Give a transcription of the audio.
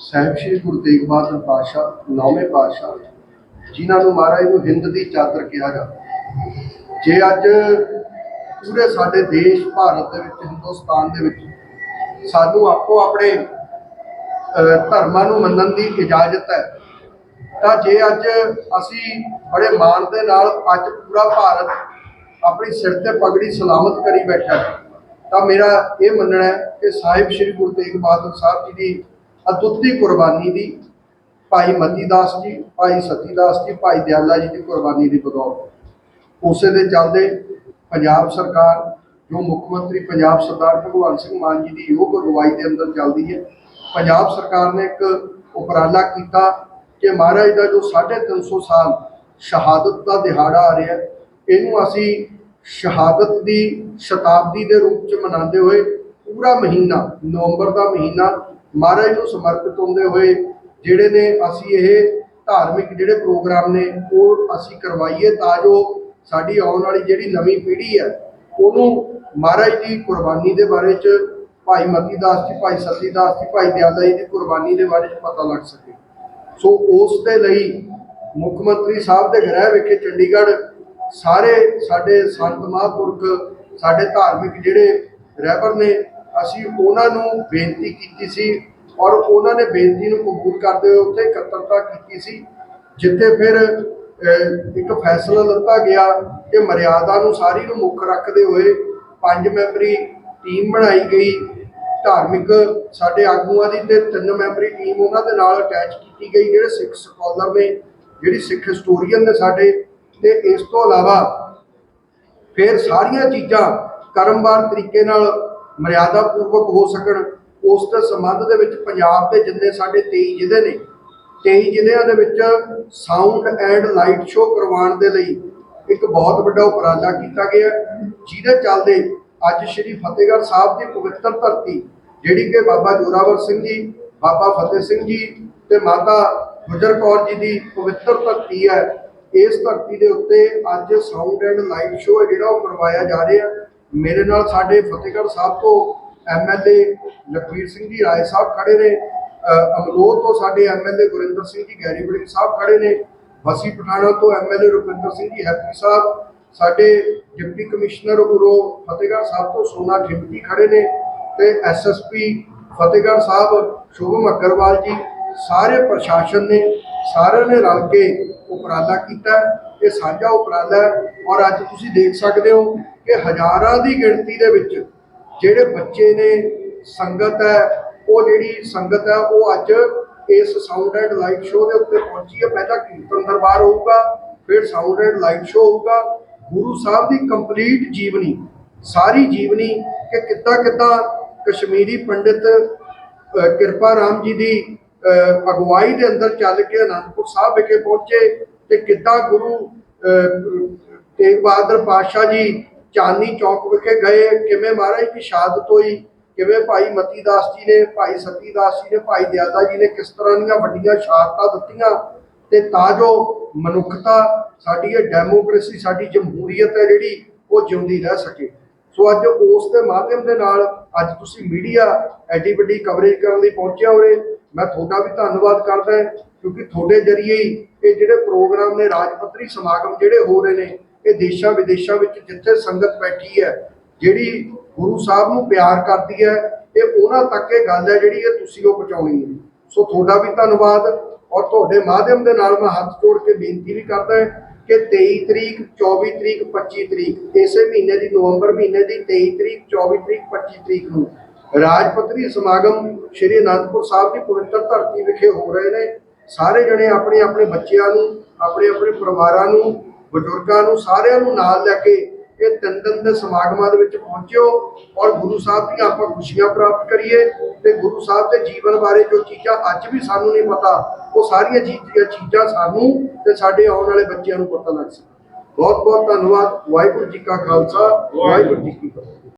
ਸਾਹਿਬ ਸ਼੍ਰੀ ਗੁਰੂ ਤੇਗ ਬਹਾਦਰ ਪਾਤਸ਼ਾਹ ਨੌਵੇਂ ਪਾਤਸ਼ਾਹ ਜਿਨ੍ਹਾਂ ਨੂੰ ਮਹਾਰਾਜ ਨੂੰ ਹਿੰਦ ਦੀ ਚਾਦਰ ਕਿਹਾ ਜਾਂਦਾ ਜੇ ਅੱਜ ਪੂਰੇ ਸਾਡੇ ਦੇਸ਼ ਭਾਰਤ ਦੇ ਵਿੱਚ ਹਿੰਦੁਸਤਾਨ ਦੇ ਵਿੱਚ ਸਾਨੂੰ ਆਪੋ ਆਪਣੇ ਅਹ, ਧਰਮਾਂ ਨੂੰ ਮੰਨਣ ਦੀ ਇਜਾਜ਼ਤ ਹੈ ਤਾਂ ਜੇ ਅੱਜ ਅਸੀਂ ਬੜੇ ਮਾਣ ਦੇ ਨਾਲ ਅੱਜ ਪੂਰਾ ਭਾਰਤ ਆਪਣੀ ਸਿਰ ਤੇ ਪਗੜੀ ਸਲਾਮਤ ਕਰੀ ਬੈਠਾ ਤਾਂ ਮੇਰਾ ਇਹ ਮੰਨਣਾ ਹੈ ਕਿ ਸਾਹਿਬ ਸ੍ਰੀ ਗੁਰੂ ਤੇਗ ਬਹਾਦਰ ਸਾਹਿਬ ਜੀ ਦੀ ਅਦੁੱਤੀ ਕੁਰਬਾਨੀ ਦੀ ਭਾਈ ਮਤੀ ਦਾਸ ਜੀ, ਭਾਈ ਸਤੀ ਦਾਸ ਜੀ, ਭਾਈ ਦਿਆਲਾ ਜੀ ਦੀ ਕੁਰਬਾਨੀ ਦੀ ਬਦੌਲਤ। ਉਸੇ ਦੇ ਚੱਲਦੇ ਪੰਜਾਬ ਸਰਕਾਰ, ਜੋ ਮੁੱਖ ਮੰਤਰੀ ਪੰਜਾਬ ਸਰਦਾਰ ਭਗਵੰਤ ਸਿੰਘ ਮਾਨ ਜੀ ਦੀ ਯੋਗ ਅਗਵਾਈ ਦੇ ਅੰਦਰ ਚੱਲਦੀ ਹੈ। ਪੰਜਾਬ ਸਰਕਾਰ ਨੇ ਇੱਕ ਉਪਰਾਲਾ ਕੀਤਾ ਕਿ ਮਹਾਰਾਜ ਦਾ ਜੋ 350 ਸਾਲ ਸ਼ਹਾਦਤ ਦਾ ਦਿਹਾੜਾ ਆ ਰਿਹਾ, ਇਹਨੂੰ ਅਸੀਂ ਸ਼ਹਾਦਤ ਦੀ ਸ਼ਤਾਬਦੀ ਦੇ ਰੂਪ ਚ ਮਨਾਉਂਦੇ ਹੋਏ ਪੂਰਾ ਮਹੀਨਾ, ਨਵੰਬਰ ਦਾ ਮਹੀਨਾ ਮਹਾਰਾਜ ਨੂੰ ਸਮਰਪਿਤ ਹੁੰਦੇ ਹੋਏ ਜਿਹੜੇ ਨੇ ਅਸੀਂ ਇਹ ਧਾਰਮਿਕ ਜਿਹੜੇ ਪ੍ਰੋਗਰਾਮ ਨੇ ਉਹ ਅਸੀਂ ਕਰਵਾਈਏ ਤਾਂ ਜੋ ਸਾਡੀ ਆਉਣ ਵਾਲੀ ਜਿਹੜੀ ਨਵੀਂ ਪੀੜ੍ਹੀ ਹੈ, ਉਹਨੂੰ ਮਹਾਰਾਜ ਦੀ ਕੁਰਬਾਨੀ ਦੇ ਬਾਰੇ ਚ ਭਾਈ ਮਤੀ ਦਾਸ ਜੀ, ਭਾਈ ਸਤੀ ਦਾਸ ਜੀ, ਭਾਈ ਦਿਆਲਾ ਜੀ ਦੀ ਕੁਰਬਾਨੀ ਦੇ ਬਾਰੇ ਚ ਪਤਾ ਲੱਗ ਸਕੇ। ਸੋ ਉਸ ਦੇ ਲਈ ਮੁੱਖ ਮੰਤਰੀ ਸਾਹਿਬ ਦੇ ਗ੍ਰਹਿ ਵਿਖੇ ਚੰਡੀਗੜ੍ਹ ਸਾਰੇ ਸਾਡੇ ਸੰਤ ਮਹਾਂਪੁਰਖ, ਸਾਡੇ ਧਾਰਮਿਕ ਜਿਹੜੇ ਰਹਿਬਰ ਨੇ ਅਸੀਂ ਉਹਨਾਂ ਨੂੰ ਬੇਨਤੀ ਕੀਤੀ ਸੀ ਔਰ ਉਹਨਾਂ ਨੇ ਬੇਨਤੀ ਨੂੰ ਕਬੂਲ ਕਰਦੇ ਹੋਏ ਉੱਥੇ ਇਕੱਤਰਤਾ ਕੀਤੀ ਸੀ, ਜਿੱਥੇ ਫਿਰ ਇੱਕ ਫੈਸਲਾ ਲਿੱਤਾ ਗਿਆ ਕਿ ਮਰਿਆਦਾ ਨੂੰ ਸਾਰੀ ਨੂੰ ਮੁੱਖ ਰੱਖਦੇ ਹੋਏ ਪੰਜ ਮੈਂਬਰੀ ਟੀਮ ਬਣਾਈ ਗਈ। ਧਾਰਮਿਕ ਸਾਡੇ ਆਗੂਆਂ ਦੀ ਤੇ ਤਿੰਨ ਮੈਂਬਰੀ ਟੀਮ ਉਹਨਾਂ ਦੇ ਨਾਲ ਅਟੈਚ ਕੀਤੀ ਗਈ, ਜਿਹੜੇ ਸਿੱਖ ਸਕਾਲਰ ਨੇ, ਜਿਹੜੀ ਸਿੱਖ ਹਿਸਟੋਰੀਅਨ ਨੇ ਸਾਡੇ। ਤੇ ਇਸ ਤੋਂ ਇਲਾਵਾ ਫਿਰ ਸਾਰੀਆਂ ਚੀਜ਼ਾਂ ਕਰਮਵਾਰ ਤਰੀਕੇ ਨਾਲ ਮਰਿਆਦਾ ਪੂਰਵਕ ਹੋ ਸਕਣ, ਉਸ ਦੇ ਸੰਬੰਧ ਦੇ ਵਿੱਚ ਪੰਜਾਬ ਦੇ ਜਿੰਨੇ ਸਾਡੇ 23 ਜ਼ਿਲ੍ਹੇ ਨੇ 23 ਜ਼ਿਲ੍ਹਿਆਂ ਦੇ ਵਿੱਚ ਸਾਊਂਡ ਐਂਡ ਲਾਈਟ ਸ਼ੋਅ ਕਰਵਾਉਣ ਦੇ ਲਈ ਇੱਕ ਬਹੁਤ ਵੱਡਾ ਉਪਰਾਲਾ ਕੀਤਾ ਗਿਆ ਜਿਹਦੇ ਚੱਲਦੇ ਅੱਜ ਸ਼੍ਰੀ ਫਤਿਹਗੜ੍ਹ ਸਾਹਿਬ ਦੀ ਪਵਿੱਤਰ ਧਰਤੀ, ਜਿਹੜੀ ਕਿ ਬਾਬਾ ਜੋਰਾਵਰ ਸਿੰਘ ਜੀ, ਬਾਬਾ ਫਤਿਹ ਸਿੰਘ ਜੀ ਤੇ ਮਾਤਾ ਗੁਜਰ ਕੌਰ ਜੀ ਦੀ ਪਵਿੱਤਰ ਧਰਤੀ ਹੈ, ਇਸ ਧਰਤੀ ਦੇ ਉੱਤੇ ਅੱਜ ਸਾਊਂਡ ਐਂਡ ਲਾਈਟ ਸ਼ੋਅ ਹੈ ਜਿਹੜਾ ਉਹ ਕਰਵਾਇਆ ਜਾ ਰਿਹਾ ਮੇਰੇ ਨਾਲ ਸਾਡੇ ਫਤਿਹਗੜ੍ਹ ਸਾਹਿਬ ਤੋਂ ਐਮਐਲਏ ਲਖਵੀਰ ਸਿੰਘ ਜੀ ਰਾਏ ਸਾਹਿਬ ਖੜੇ ਨੇ ਅ, ਅਮਲੋਹ ਤੋਂ ਸਾਡੇ ਐਮਐਲਏ ਗੁਰਿੰਦਰ ਸਿੰਘ ਜੀ ਗੈਰੀ ਵੜਿੰਗ ਸਾਹਿਬ ਖੜੇ ਨੇ ਬਸੀ ਪਠਾਣਾ ਤੋਂ ਐਮਐਲਏ ਰੁਪਿੰਦਰ ਸਿੰਘ ਜੀ ਹੈਪੀ ਸਾਹਿਬ ਸਾਡੇ ਡਿਪਟੀ ਕਮਿਸ਼ਨਰ ਉਰੋ ਫਤਿਹਗੜ੍ਹ ਸਾਹਿਬ ਤੋਂ ਸੋਨਾ ਖਿਮਤੀ ਖੜੇ ਨੇ ਤੇ ਐਸਐਸਪੀ ਫਤਿਹਗੜ੍ਹ ਸਾਹਿਬ ਸ਼ੁਭਮ ਅਗਰਵਾਲ ਜੀ ਸਾਰੇ ਪ੍ਰਸ਼ਾਸਨ ਨੇ ਸਾਰਿਆਂ ਨੇ ਰਲ ਕੇ ਉਪਰਾਲਾ ਕੀਤਾ। ਇਹ ਸਾਂਝਾ ਉਪਰਾਲਾ ਹੈ ਔਰ ਅੱਜ ਤੁਸੀਂ ਦੇਖ ਸਕਦੇ ਹੋ ਕਿ ਹਜ਼ਾਰਾਂ ਦੀ ਗਿਣਤੀ ਦੇ ਵਿੱਚ ਜਿਹੜੇ ਬੱਚੇ ਨੇ ਸੰਗਤ ਹੈ ਉਹ ਜਿਹੜੀ ਸੰਗਤ ਹੈ ਉਹ ਅੱਜ ਇਸ ਸਾਊਂਡ ਐਂਡ ਲਾਈਟ ਸ਼ੋਅ ਦੇ ਉੱਤੇ ਪਹੁੰਚੀ ਹੈ। ਪਹਿਲਾਂ ਕੀਰਤਨ ਦਰਬਾਰ ਹੋਊਗਾ ਫਿਰ ਸਾਊਂਡ ਐਂਡ ਲਾਈਟ ਸ਼ੋਅ ਹੋਊਗਾ। ਗੁਰੂ ਸਾਹਿਬ ਦੀ ਕੰਪਲੀਟ ਜੀਵਨੀ ਸਾਰੀ ਜੀਵਨੀ ਕਿ ਕਿੱਦਾਂ ਕਿੱਦਾਂ ਕਸ਼ਮੀਰੀ ਪੰਡਿਤ ਕਿਰਪਾ ਰਾਮ ਜੀ ਦੀ ਅ, ਅਗਵਾਈ ਦੇ ਅੰਦਰ ਚੱਲ ਕੇ ਅਨੰਦਪੁਰ ਸਾਹਿਬ ਵਿਖੇ ਪਹੁੰਚੇ ਤੇ ਕਿੱਦਾਂ ਗੁਰੂ ਤੇਗ ਬਹਾਦਰ ਪਾਤਸ਼ਾਹ ਜੀ ਚਾਂਦਨੀ ਚੌਕ ਵਿਖੇ ਗਏ, ਕਿਵੇਂ ਮਹਾਰਾਜ ਦੀ ਸ਼ਹਾਦਤ ਹੋਈ, ਕਿਵੇਂ ਭਾਈ ਮਤੀ ਦਾਸ ਜੀ ਨੇ, ਭਾਈ ਸਤੀ ਦਾਸ ਜੀ ਨੇ, ਭਾਈ ਦਿਆਦਾ ਜੀ ਨੇ ਕਿਸ ਤਰ੍ਹਾਂ ਦੀਆਂ ਵੱਡੀਆਂ ਸ਼ਹਾਦਤਾਂ ਦਿੱਤੀਆਂ ਤੇ ਤਾਂ ਜੋ ਮਨੁੱਖਤਾ, ਸਾਡੀ ਇਹ ਡੈਮੋਕ੍ਰੇਸੀ ਸਾਡੀ ਜਮਹੂਰੀਅਤ ਹੈ ਜਿਹੜੀ, ਉਹ ਜਿਉਂਦੀ ਰਹਿ ਸਕੇ। ਸੋ ਅੱਜ ਉਸ ਦੇ ਮਾਧਿਅਮ ਦੇ ਨਾਲ ਅੱਜ ਤੁਸੀਂ ਮੀਡੀਆ ਐਡੀ ਵੱਡੀ ਕਵਰੇਜ ਕਰਨ ਲਈ ਪਹੁੰਚਿਆ ਹੋਏ ਮੈਂ ਤੁਹਾਡਾ ਵੀ ਧੰਨਵਾਦ ਕਰਦਾ ਕਿਉਂਕਿ ਤੁਹਾਡੇ ਜਰੀਏ ਹੀ ਇਹ ਜਿਹੜੇ ਪ੍ਰੋਗਰਾਮ ਨੇ ਰਾਜ ਪੱਧਰੀ ਸਮਾਗਮ ਜਿਹੜੇ ਹੋ ਰਹੇ ਨੇ, ਇਹ ਦੇਸ਼ਾਂ ਵਿਦੇਸ਼ਾਂ ਵਿੱਚ ਜਿੱਥੇ ਸੰਗਤ ਬੈਠੀ ਹੈ, ਜਿਹੜੀ ਗੁਰੂ ਸਾਹਿਬ ਨੂੰ ਪਿਆਰ ਕਰਦੀ ਹੈ, ਇਹ ਉਹਨਾਂ ਤੱਕ ਇਹ ਗੱਲ ਹੈ ਜਿਹੜੀ ਇਹ ਤੁਸੀਂ ਉਹ ਪਹੁੰਚਾਉਣੀ ਹੈ। ਸੋ ਤੁਹਾਡਾ ਵੀ ਧੰਨਵਾਦ ਔਰ ਤੁਹਾਡੇ ਮਾਧਿਅਮ ਦੇ ਨਾਲ ਮੈਂ ਹੱਥ ਜੋੜ ਕੇ ਬੇਨਤੀ ਵੀ ਕਰਦਾ ਹਾਂ ਕਿ 23 ਤਰੀਕ 24 ਤਰੀਕ 25 ਤਰੀਕ, ਇਸੇ ਮਹੀਨੇ ਦੀ ਨਵੰਬਰ ਮਹੀਨੇ ਦੀ 23 ਤਰੀਕ 24 ਤਰੀਕ 25 ਤਰੀਕ ਨੂੰ ਰਾਜ ਪੱਧਰੀ ਸਮਾਗਮ ਸ਼੍ਰੀ ਅਨੰਦਪੁਰ ਸਾਹਿਬ ਦੀ ਪਵਿੱਤਰ ਧਰਤੀ ਵਿਖੇ ਹੋ ਰਹੇ ਨੇ। ਸਾਰੇ ਜਣੇ ਆਪਣੇ ਆਪਣੇ ਬੱਚਿਆਂ ਨੂੰ, ਆਪਣੇ ਆਪਣੇ ਪਰਿਵਾਰਾਂ ਨੂੰ, ਬਜ਼ੁਰਗਾਂ ਨੂੰ, ਸਾਰਿਆਂ ਨੂੰ ਨਾਲ ਲੈ ਕੇ ਇਹ ਤਿੰਨ ਦਿਨ ਦੇ ਸਮਾਗਮਾਂ ਦੇ ਵਿੱਚ ਪਹੁੰਚਿਓ ਔਰ ਗੁਰੂ ਸਾਹਿਬ ਦੀਆਂ ਆਪਾਂ ਖੁਸ਼ੀਆਂ ਪ੍ਰਾਪਤ ਕਰੀਏ ਤੇ ਗੁਰੂ ਸਾਹਿਬ ਦੇ ਜੀਵਨ ਬਾਰੇ ਜੋ ਚੀਜ਼ਾਂ ਅੱਜ ਵੀ ਸਾਨੂੰ ਨਹੀਂ ਪਤਾ, ਉਹ ਸਾਰੀਆਂ ਚੀਜ਼ਾਂ ਚੀਜ਼ਾਂ ਸਾਨੂੰ ਤੇ ਸਾਡੇ ਆਉਣ ਵਾਲੇ ਬੱਚਿਆਂ ਨੂੰ ਪਤਾ ਲੱਗ ਸਕੇ। ਬਹੁਤ ਬਹੁਤ ਧੰਨਵਾਦ, ਵਾਹਿਗੁਰੂ ਜੀ ਕਾ ਖਾਲਸਾ, ਵਾਹਿਗੁਰੂ ਜੀ ਕੀ ਫਤਿਹ।